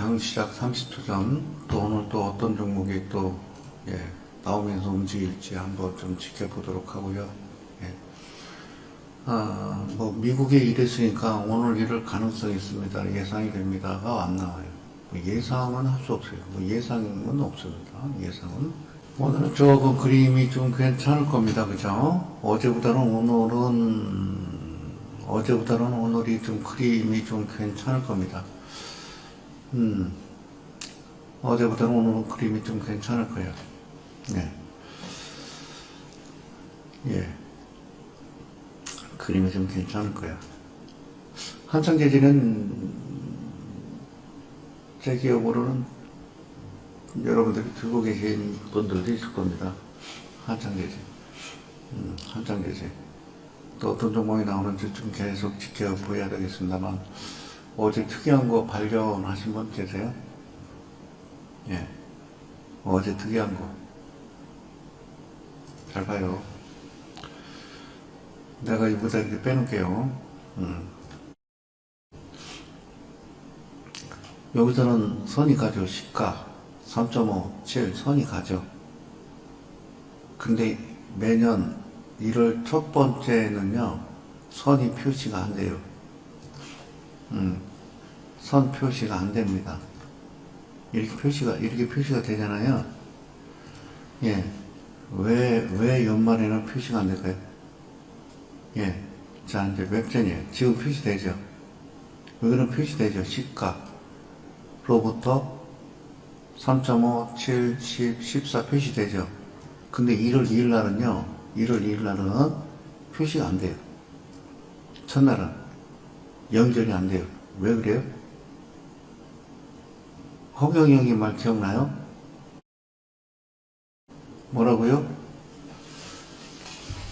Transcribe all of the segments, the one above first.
장 시작 30초 전, 또 오늘 또 어떤 종목이 또, 예, 나오면서 움직일지 한번 좀 지켜보도록 하고요. 예. 아, 뭐, 미국에 이랬으니까 오늘 이럴 가능성이 있습니다. 예상이 됩니다가 안 나와요. 뭐 예상은 할 수 없어요. 뭐 예상은 없습니다. 예상은. 오늘은 조금 그림이 좀 괜찮을 겁니다. 그죠? 어제보다는 오늘은, 어제보다는 오늘이 좀 그림이 좀 괜찮을 겁니다. 음, 어제보다는 오늘은 그림이 좀 괜찮을 거예요. 네. 예. 그림이 좀 괜찮을 거야. 한창 재지는 제 기억으로는 여러분들이 들고 계신 분들도 있을 겁니다. 한창 재지. 음, 한창 재지. 또 어떤 종목이 나오는지 좀 계속 지켜보아야 되겠습니다만, 어제 특이한 거 발견하신 분 계세요? 예. 어제 특이한 거. 잘 봐요. 내가 이보다 이렇게 빼놓을게요. 음. 여기서는 선이 가죠. 시가 3.57 선이 가죠. 근데 매년 1월 첫 번째는요, 선이 표시가 안 돼요. 음, 선 표시가 안 됩니다. 이렇게 표시가, 이렇게 표시가 되잖아요. 예. 왜, 왜 연말에는 표시가 안 될까요? 예. 자, 이제 웹전이에요. 지금 표시되죠? 여기는 표시되죠? 시가로부터 3.5, 7, 10, 14 표시되죠? 근데 1월 2일 날은요, 1월 2일 날은 표시가 안 돼요. 첫날은 연결이 안 돼요. 왜 그래요? 허경이 형이 말 기억나요? 뭐라고요?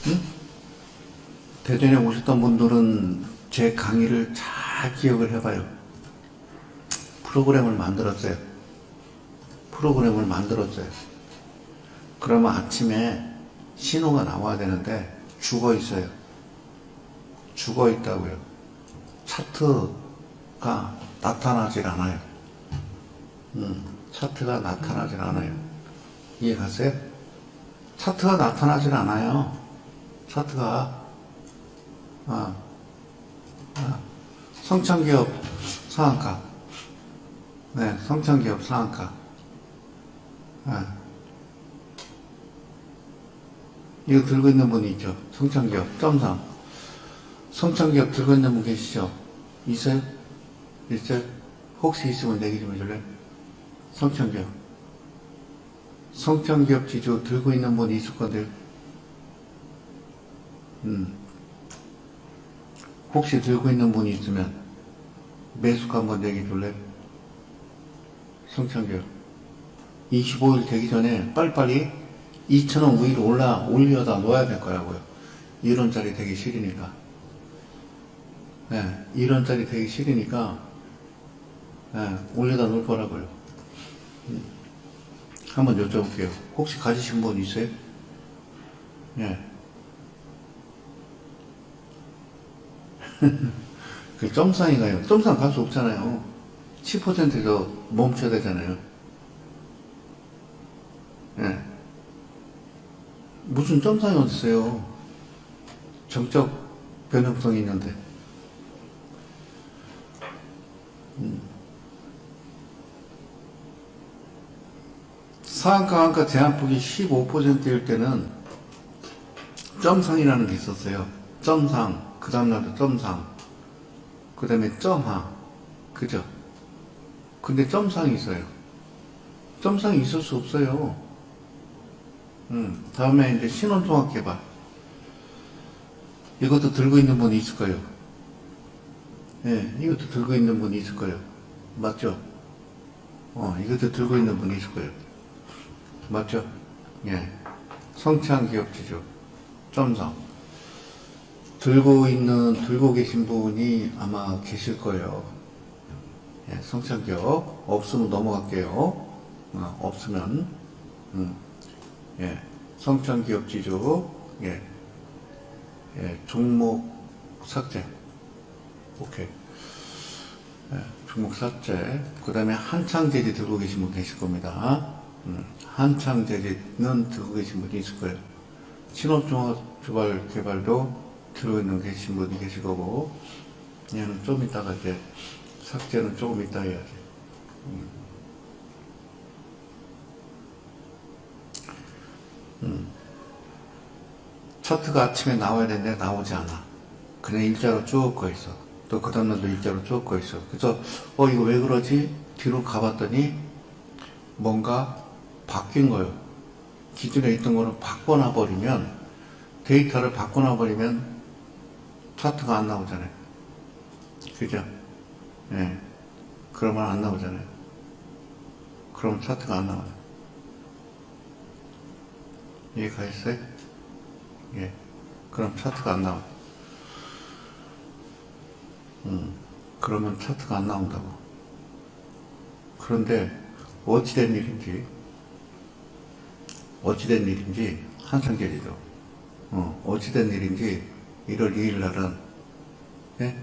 응? 대전에 오셨던 분들은 제 강의를 잘 기억을 해봐요. 프로그램을 만들었어요. 프로그램을 만들었어요. 그러면 아침에 신호가 나와야 되는데 죽어 있어요. 죽어 있다고요. 차트가 나타나질 않아요. 음, 차트가 나타나질 않아요. 이해 가세요? 차트가 나타나질 않아요. 차트가 아, 아, 성창기업 상한가. 네, 성창기업 상한가. 아. 이거 들고 있는 분이 있죠. 성창기업, 점상. 성창기업 들고 있는 분 계시죠? 있어요? 있어요? 혹시 있으면 얘기 좀 해줄래요? 성창기업. 성창기업 지주 들고 있는 분이 있을 건데요. 음. 혹시 들고 있는 분이 있으면 매수가 한번 얘기 줄래요? 성창기업. 25일 되기 전에 빨리빨리 2,000원 위로 올라, 올려다 놓아야 될 거라고요. 1원짜리 되기 싫으니까. 네, 1원짜리 되기 싫으니까, 네, 올려다 놓을 거라고요. 음. 한번 여쭤볼게요. 혹시 가지신 분 있어요? 예. 그 점상이 가요. 점상 갈 수 없잖아요. 10%에서 멈춰야 되잖아요. 예. 무슨 점상이 어딨어요? 정적 변형성이 있는데. 상한가 한가 제한폭이 15%일 때는 점상이라는 게 있었어요. 점상, 그 다음날도 점상, 그 다음에 점하, 그죠? 근데 점상이 있어요. 점상이 있을 수 없어요. 음, 다음에 이제 신혼종합 개발. 이것도 들고 있는 분이 있을 거예요. 예, 이것도 들고 있는 분이 있을 거예요. 맞죠? 어, 이것도 들고 있는 분이 있을 거예요. 맞죠? 예. 성창기업지주. 점상. 들고 있는, 들고 계신 분이 아마 계실 거예요. 예, 성창기업. 없으면 넘어갈게요. 어, 없으면. 음. 예. 성창기업 지주. 예. 예. 종목 삭제. 오케이. 예. 종목 삭제. 그 다음에 한창제지 들고 계신 분 계실 겁니다. 음, 한창제지는 들고 계신 분이 있을 거예요. 신업종합주발 개발도 들고 있는 계신 분이 계실 거고, 얘는 좀 이따가 이제 삭제는 조금 이따 해야지. 음. 음. 차트가 아침에 나와야 되는데 나오지 않아. 그냥 일자로 쭉꺼 있어. 또 그 다음날도 일자로 쭉꺼 있어. 그래서 어 이거 왜 그러지? 뒤로 가봤더니 뭔가 바뀐 거예요. 기존에 있던 거를 바꿔놔 버리면 데이터를 바꿔놔 버리면 차트가 안 나오잖아요. 그죠? 예. 그러면 안 나오잖아요. 그럼 차트가 안 나와요. 이해가 있어요? 예. 그럼 차트가 안 나와. 음. 그러면 차트가 안 나온다고. 그런데 어찌된 일인지, 어찌된 일인지 한성결이죠. 어, 어찌된 일인지 1월 2일 날은 예?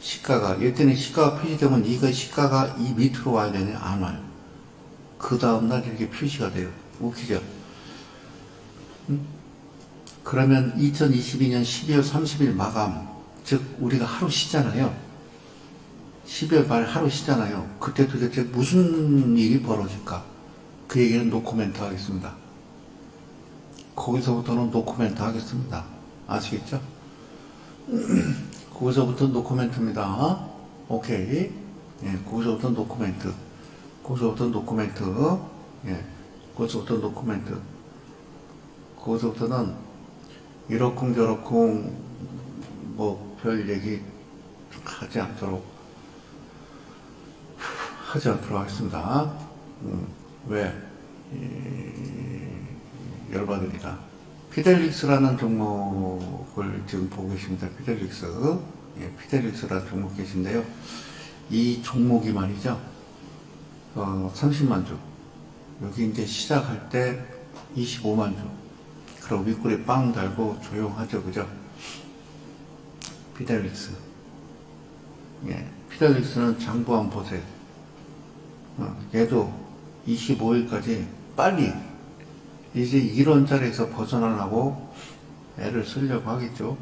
시가가 예전에 시가가 표시되면 이거 시가가 이 밑으로 와야 되냐 안 와요. 그 다음 날 이렇게 표시가 돼요. 웃기죠? 음? 그러면 2022년 12월 30일 마감, 즉 우리가 하루 쉬잖아요. 12월 말 하루 쉬잖아요. 그때 도대체 무슨 일이 벌어질까? 그 얘기는 노코멘트 하겠습니다. 거기서부터는 노코멘트 하겠습니다. 아시겠죠? 거기서부터 노코멘트입니다. 오케이. 예, 거기서부터 노코멘트. 거기서부터 노코멘트. 예, 거기서부터 노코멘트. 거기서부터는 이러쿵 저러쿵 뭐 별 얘기 하지 않도록 하지 않도록 하겠습니다. 음, 왜? 이, 열받으니까. 피델릭스라는 종목을 지금 보고 계십니다. 피델릭스. 예, 피델릭스라는 종목 계신데요. 이 종목이 말이죠. 어, 30만 주. 여기 이제 시작할 때 25만 주. 그럼 윗골에 빵 달고 조용하죠. 그죠? 피델릭스. 예, 피델릭스는 장부 한번 보세요. 어, 얘도 25일까지 빨리 이제 이런 자리에서 벗어나려고 애를 쓰려고 하겠죠.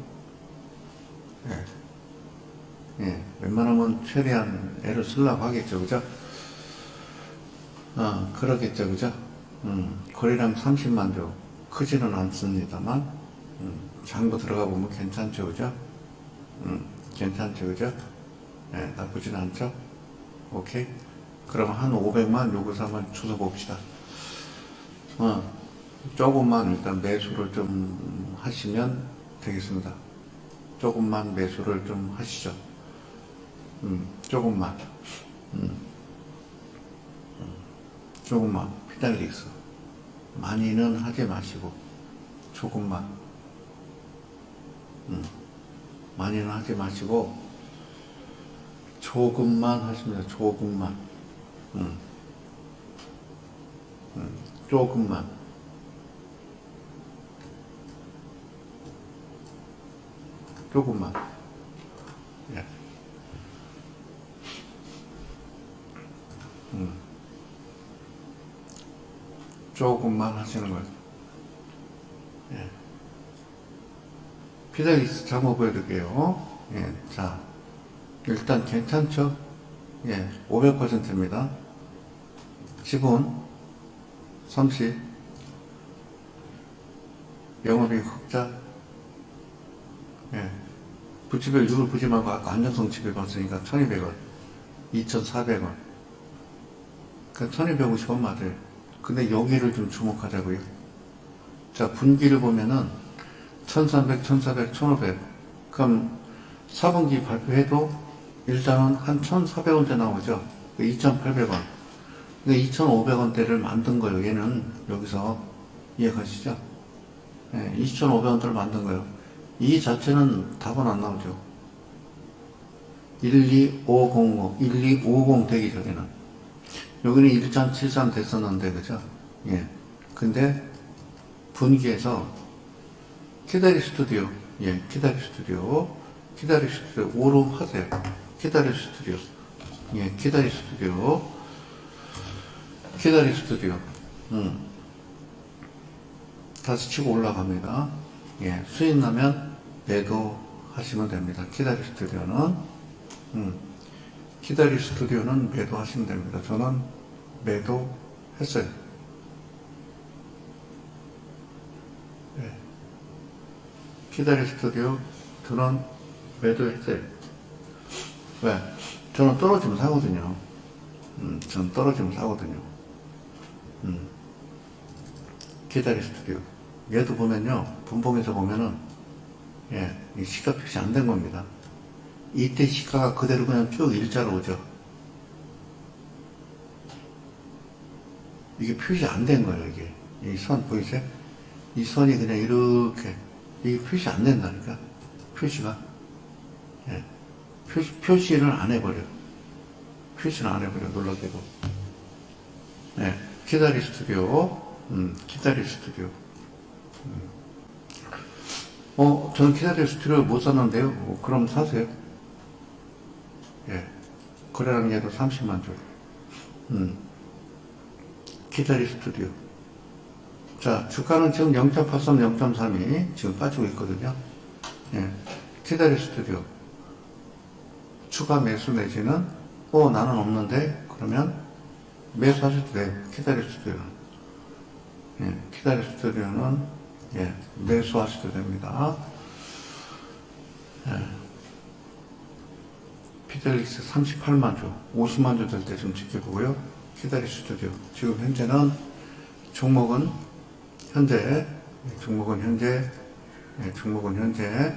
예. 예, 웬만하면 최대한 애를 쓰려고 하겠죠. 그죠? 어, 그러겠죠. 그죠? 음, 거래량 30만 조. 크지는 않습니다만, 음, 장부 들어가 보면 괜찮죠. 그죠? 음, 괜찮죠. 그죠? 예, 나쁘진 않죠? 오케이? 그럼 한 500만 요구서 한번 주워 봅시다. 어, 조금만 일단 매수를 좀 하시면 되겠습니다. 조금만 매수를 좀 하시죠. 음, 조금만. 음, 음, 조금만. 피달릭스. 많이는 하지 마시고, 조금만. 음, 많이는 하지 마시고, 조금만 하십니다. 조금만. 음. 음, 조금만. 조금만. 예. 음. 조금만 하시는 거예요. 예. 피델리스 잠깐 보여드릴게요. 예. 자, 일단 괜찮죠? 예. 500%입니다. 지분 30 영업이익 흑자 예. 부치별 유를 보지 말고 아까 안전성 지배 봤으니까 1200원 2400원. 그러니까 1250원 맞아요 근데 여기를 좀 주목하자고요. 자 분기를 보면은 1300, 1400, 1500 그럼 4분기 발표해도 일단은 한 1400원대 나오죠. 2800원 그러니까 2,500원대를 만든 거예요. 얘는 여기서 이해가시죠? 예, 2,500원대를 만든 거예요. 이 자체는 답은 안 나오죠. 12505, 1250 되기 전에는. 여기는 1373 됐었는데, 그죠? 예. 근데 분기에서 키다리 스튜디오, 예, 키다리 스튜디오, 키다리 스튜디오, 오름 하세요. 키다리 스튜디오. 예, 키다리 스튜디오. 키다리 스튜디오. 음. 다시 치고 올라갑니다. 예, 수익 나면 매도 하시면 됩니다. 키다리 스튜디오는. 음. 키다리 스튜디오는 매도 하시면 됩니다. 저는 매도 했어요. 예. 키다리 스튜디오 저는 매도했어요. 왜? 저는 떨어지면 사거든요. 음, 저는 떨어지면 사거든요. 음. 키다리 스튜디오. 얘도 보면요, 분봉에서 보면은, 예, 이 시가 표시 안 된 겁니다. 이때 시가가 그대로 그냥 쭉 일자로 오죠. 이게 표시 안 된 거예요, 이게. 이 선 보이세요? 이 선이 그냥 이렇게, 이게 표시 안 된다니까. 표시가. 예. 표시, 표시를 안 해버려. 표시를 안 해버려, 놀라게도. 네. 키다리 스튜디오. 음, 키다리 스튜디오. 음. 어, 저는 키다리 스튜디오 못 샀는데요. 어, 그럼 사세요. 예. 거래량 얘도 30만 주. 음. 키다리 스튜디오. 자, 주가는 지금 0.83, 0.32 지금 빠지고 있거든요. 예. 키다리 스튜디오. 추가 매수 내지는, 어, 나는 없는데, 그러면 매수하셔도 돼요. 키다리 스튜디오는. 예, 키다리 스튜디오는, 예, 매수하셔도 됩니다. 예. 피델릭스 38만 주, 50만 주 될 때 좀 지켜보고요. 스튜디오. 지금 현재는 종목은 현재, 예, 종목은 현재, 예, 종목은 현재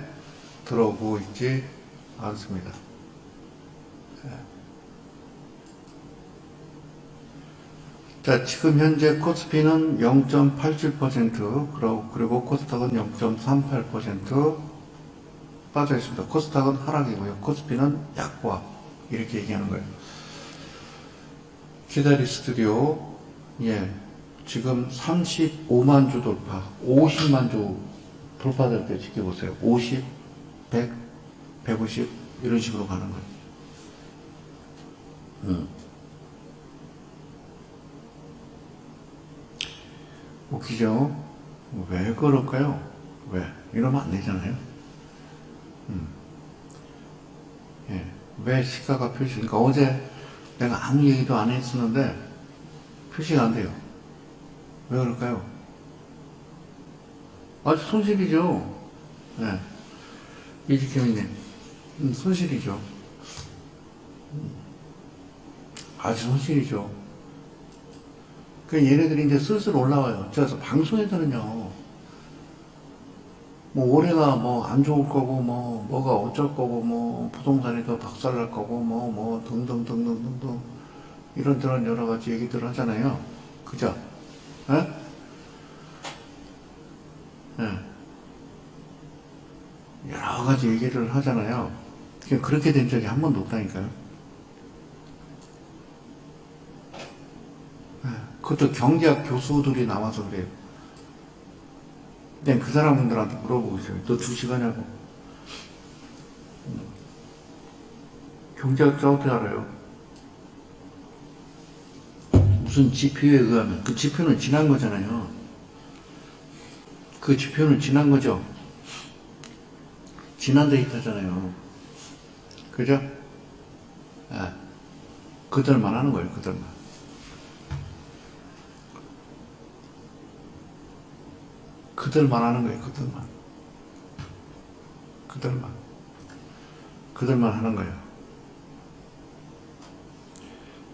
들어오고 있지 않습니다. 자, 지금 현재 코스피는 0.87%, 그리고, 코스닥은 0.38% 빠져 있습니다. 코스닥은 하락이고요. 코스피는 약과 이렇게 얘기하는 거예요. 키다리 스튜디오, 예, 지금 35만 주 돌파, 50만 주 돌파될 때 지켜보세요. 50, 100, 150 이런 식으로 가는 거예요. 음. 웃기죠? 왜 그럴까요? 왜? 이러면 안 되잖아요. 음. 예. 왜 시가가 표시, 그러니까 어제 내가 아무 얘기도 안 했었는데 표시가 안 돼요. 왜 그럴까요? 아주 손실이죠. 예. 이지케미님, 음, 손실이죠. 음. 아주 손실이죠. 그 얘네들이 이제 슬슬 올라와요. 그래서 방송에서는요, 뭐 올해가 뭐 안 좋을 거고, 뭐 뭐가 어쩔 거고, 뭐 부동산이 더 박살 날 거고, 뭐 뭐 등등등등등등 이런 저런 여러 가지 얘기들을 하잖아요. 그죠? 예? 예. 여러 가지 얘기를 하잖아요. 그렇게 된 적이 한 번도 없다니까요. 그것도 경제학 교수들이 나와서 그래요. 근데 그 사람들한테 물어보고 있어요. 너 주식 하냐고. 경제학자 어떻게 알아요? 무슨 지표에 의하면 그 지표는 지난 거잖아요. 그 지표는 지난 거죠. 지난 데이터잖아요. 그죠? 아, 그들만 하는 거예요, 그들만. 그들만 하는 거예요, 그들만. 그들만. 그들만 하는 거예요.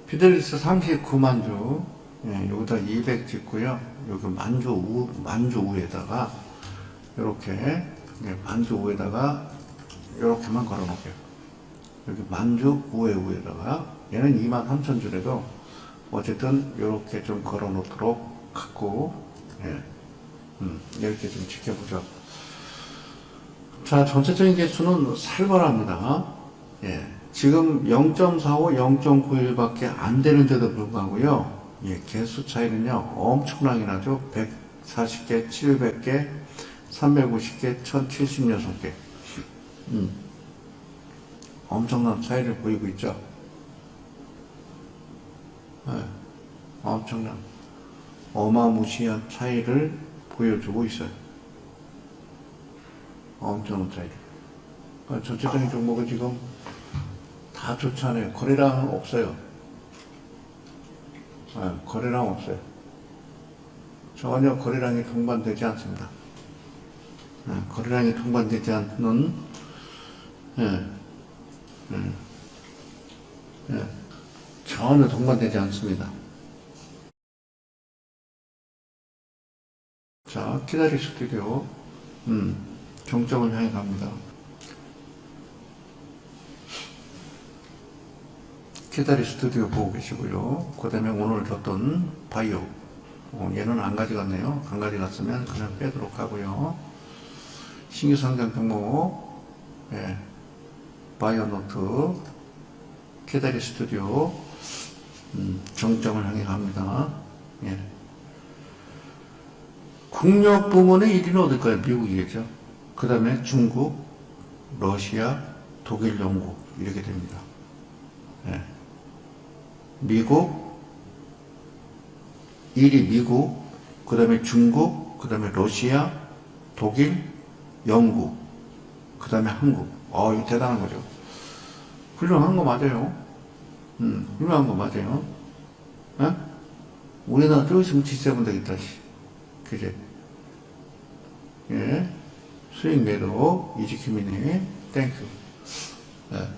피델리스 39만 주, 예, 여기다 200 찍고요. 여기 만주 우, 만주 우에다가, 이렇게, 예, 만주 우에다가, 이렇게만 걸어 놓을게요. 여기 만주 우에 우에다가, 얘는 2만 3천 주래도, 어쨌든, 이렇게 좀 걸어 놓도록 갖고, 예. 음, 이렇게 좀 지켜보죠. 자, 전체적인 개수는 살벌합니다. 예. 지금 0.45, 0.91밖에 안 되는데도 불구하고요. 예, 개수 차이는요, 엄청나게 나죠. 140개, 700개, 350개, 1076개. 음. 엄청난 차이를 보이고 있죠. 예, 엄청난 어마무시한 차이를 보여주고 있어요. 엄청난 차이. 전체적인 종목은 지금 다 좋지 않아요. 거래량은 없어요. 예, 거래량 없어요. 전혀 거래량이 동반되지 않습니다. 예, 거래량이 동반되지 않는 예, 예, 예, 전혀 동반되지 않습니다. 자, 키다리 스튜디오, 음, 정점을 향해 갑니다. 키다리 스튜디오 보고 계시고요. 그 다음에 오늘 줬던 바이오. 어, 얘는 안 가져갔네요. 안 가져갔으면 그냥 빼도록 하고요. 신규 상장 종목, 예, 바이오 노트, 키다리 스튜디오, 음, 정점을 향해 갑니다. 예. 국력 부문의 1위는 어딜까요? 미국이겠죠. 그 다음에 중국, 러시아, 독일, 영국 이렇게 됩니다. 예. 미국, 1위 미국, 그 다음에 중국, 그 다음에 러시아, 독일, 영국, 그 다음에 한국. 어, 이거 대단한 거죠. 훌륭한 거 맞아요. 음, 훌륭한 거 맞아요. 예? 우리나라 좀 있으면 G7 되겠다, 씨. 그제? 예. 수익 매도, 이지킴이네. 땡큐. 예.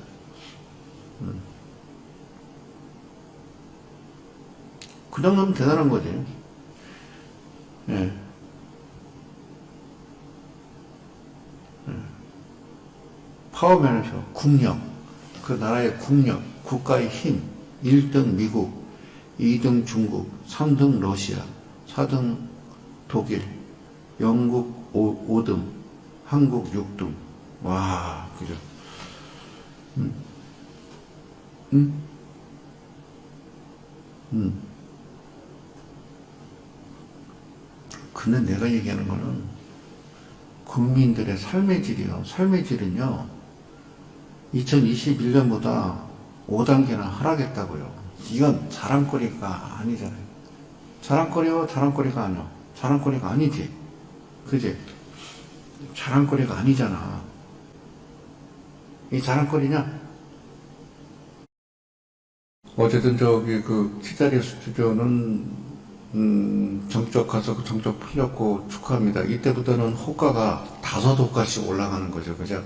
그 정도면 대단한 거지. 예. 예. 파워 매니저, 국력, 그 나라의 국력, 국가의 힘, 1등 미국, 2등 중국, 3등 러시아, 4등 독일, 영국 5, 등 한국 6등. 와, 그죠. 음. 음? 음. 근데 내가 얘기하는 거는 국민들의 삶의 질이요. 삶의 질은요. 2021년보다 5단계나 하락했다고요. 이건 자랑거리가 아니잖아요. 자랑거리요? 자랑거리가 아니요. 자랑거리가 아니지. 그지? 자랑거리가 아니잖아. 이 자랑거리냐? 어쨌든 저기 그 키자리 스튜디오는 음, 정적 가서 그 정적 풀렸고 축하합니다. 이때부터는 호가가 다섯 호가씩 올라가는 거죠. 그죠?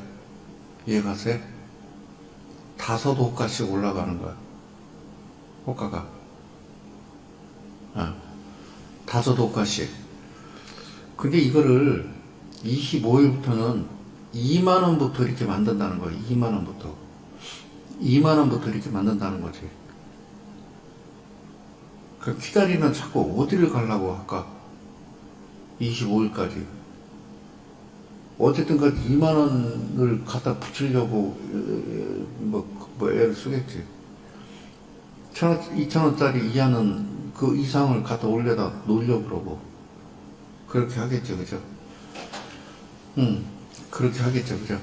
이해가세요? 다섯 호가씩 올라가는 거야. 호가가. 아, 다섯 호가씩. 근데 이거를 25일부터는 2만원부터 이렇게 만든다는 거야. 2만원부터. 2만원부터 이렇게 만든다는 거지. 그 기다리면 자꾸 어디를 가려고 할까? 25일까지. 어쨌든 그 2만 원을 갖다 붙이려고 어, 뭐, 뭐 애를 쓰겠지. 천 원, 2천 원짜리 이하는 그 이상을 갖다 올려다 놀려 그러고 그렇게 하겠죠, 그죠? 응, 그렇게 하겠죠, 그죠?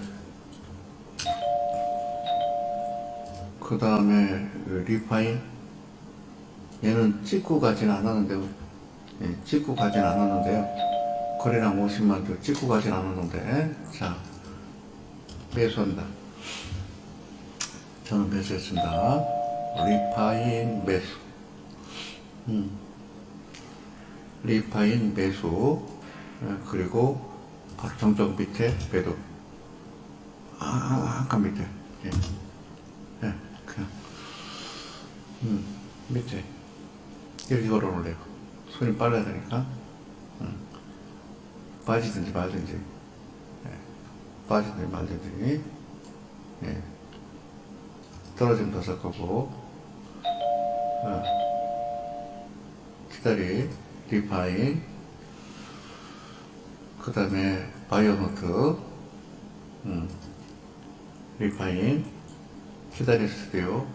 그 다음에 리파인 얘는 찍고 가진 않았는데, 예, 찍고 가진 않았는데요. 거래량 50만 주 찍고 가진 않았는데, 자, 매수한다. 저는 매수했습니다. 리파인 매수. 음. 리파인 매수. 예, 그리고 정적 밑에 매도. 아, 아, 한칸 밑에. 예. 예, 그냥. 음, 밑에. 이렇게 걸어 놓을래요. 손이 빨라야 되니까. 응. 빠지든지 말든지. 예. 빠지든지 말든지. 예. 떨어지면 더살 거고. 어. 기다리, 디파인 그 다음에 바이오노트 음, 리파인 피달리 스튜디오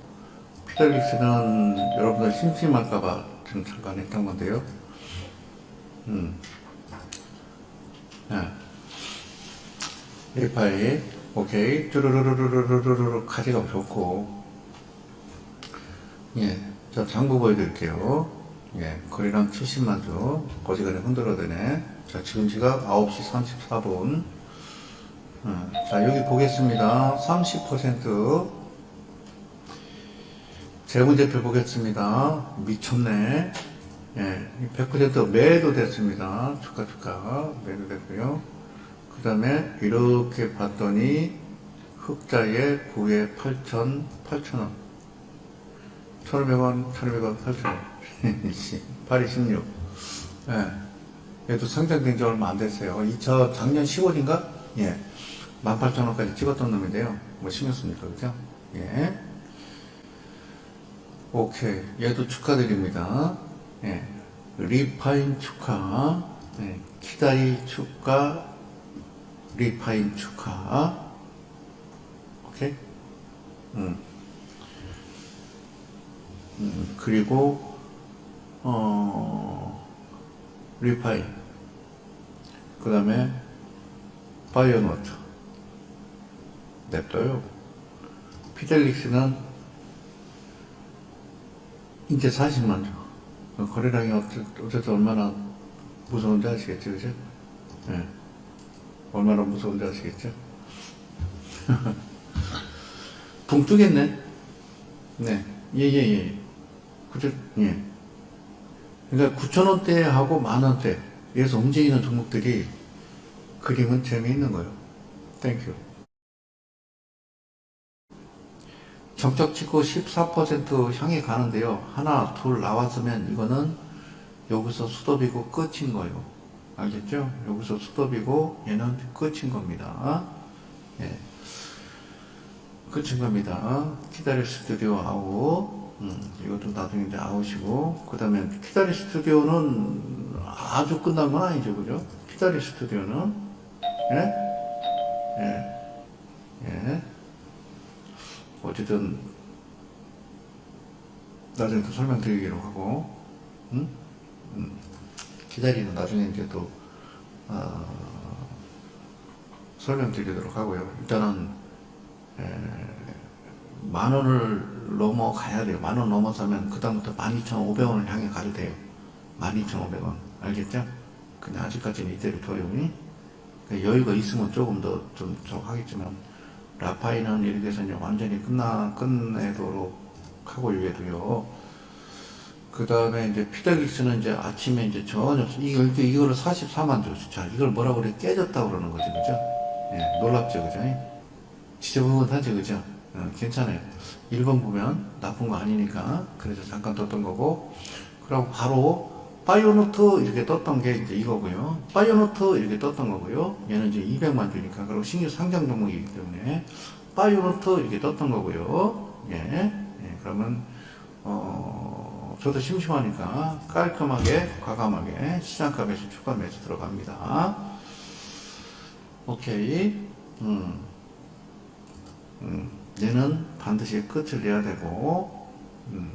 피달리스는 여러분들 심심할까봐 지금 잠깐 했던 건데요. 음. 네. 리파인 오케이. 쭈루루루루루루루루 가지가 좋고. 예저 장부 보여드릴게요. 예, 거래량 70만 주. 거지간에 흔들어대네. 자, 지금 시각 9시 34분. 어, 자, 여기 보겠습니다. 30% 재무제표 보겠습니다. 미쳤네. 예, 100% 매도 됐습니다. 축하, 축하. 매도 됐고요. 그 다음에 이렇게 봤더니 흑자에 9에 8천, 8천원. 1,500원, 1,500원, 8천원. 8이 16. 예. 얘도 상장된 지 얼마 안 됐어요. 이, 저 작년 10월인가? 예. 18,000원까지 찍었던 놈인데요. 뭐 신경 씁니까? 그죠? 예. 오케이. 얘도 축하드립니다. 예. 리파인 축하. 예. 키다리 축하. 리파인 축하. 오케이? 음. 음, 그리고, 어, 리파인. 그 다음에, 바이오노트. 냅둬요. 피델릭스는 이제 40만 주. 그 거래량이 어쨌- 어쨌든 얼마나 무서운지 아시겠죠, 그죠? 예. 얼마나 무서운지 아시겠죠? 붕 뜨겠네. 네. 예, 예, 예. 그죠? 예. 그러니까 9,000원대하고 만원대, 에서 움직이는 종목들이 그림은 재미있는 거예요. 땡큐. 정적 찍고 14% 향해 가는데요. 하나, 둘 나왔으면 이거는 여기서 수dob이고 끝인 거예요. 알겠죠? 여기서 수dob이고 얘는 끝인 겁니다. 예. 끝인 겁니다. 키다리 스튜디오 아웃. 음, 이것도 나중에 이제 아웃이고. 그 다음에 키다리 스튜디오는 아주 끝난 건 아니죠. 그죠? 키다리 스튜디오는. 예? 예. 예. 어쨌든 나중에 또 설명드리기로 하고 음? 음. 기다리는 나중에 이제 또 어, 설명드리도록 하고요. 일단은 에, 만 원을 넘어가야 돼요. 만 원 넘어서면 그다음부터 12,500원을 향해 가도 돼요. 12,500원 알겠죠? 근데 아직까지는 이대로 둬요. 그 여유가 있으면 조금 더좀 하겠지만 라파이는 이렇게 해서 이제 완전히 끝나 끝내도록 하고 얘도요. 그 다음에 이제 피델릭스는 이제 아침에 이제 전혀 이걸 이거를 44만 주. 자 이걸 뭐라 그래 깨졌다 그러는 거죠, 그죠? 예, 놀랍죠, 그죠? 지저분하죠, 그죠? 어, 괜찮아요. 1번 보면 나쁜 거 아니니까 그래서 잠깐 떴던 거고 그리고 바로 바이오노트 이렇게 떴던 게 이제 이거고요. 바이오노트 이렇게 떴던 거고요. 얘는 이제 200만 주니까 그리고 신규 상장 종목이기 때문에 바이오노트 이렇게 떴던 거고요. 예. 예, 그러면 어 저도 심심하니까 깔끔하게 과감하게 시장값에서 추가 매수 들어갑니다. 오케이. 음. 음. 얘는 반드시 끝을 내야 되고 음.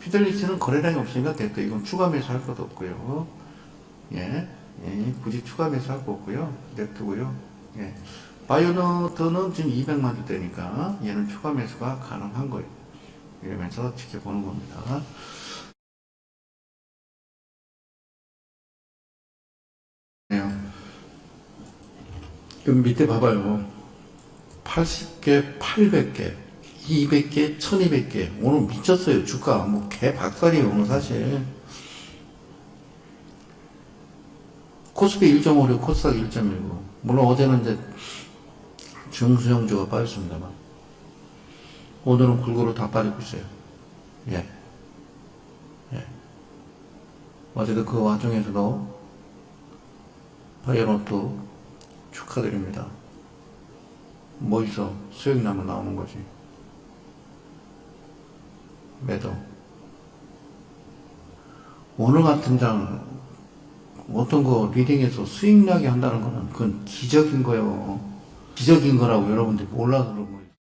피델리티는 거래량이 없으니까 됐고 이건 추가 매수할 것도 없고요. 예, 예, 굳이 추가 매수할 거 없고요. 냅두고요. 예. 바이오노트는 지금 200만 주대니까 얘는 추가 매수가 가능한 거예요. 이러면서 지켜보는 겁니다. 네. 여기 밑에 봐봐요. 80개, 800개, 200개, 1200개. 오늘 미쳤어요. 주가. 뭐, 개 박살이에요. 오늘 사실. 코스피 1.5로 코스닥 1.19. 물론 어제는 이제 중수형주가 빠졌습니다만. 오늘은 골고루 다 빠지고 있어요. 예. 예. 어제도 그 와중에서도 바이오노트 축하드립니다. 뭐 있어? 수익 나면 나오는 거지. 매도. 오늘 같은 장, 어떤 거 리딩에서 수익 나게 한다는 거는 그건 기적인 거예요. 기적인 거라고 여러분들이 몰라서 그런 거예요.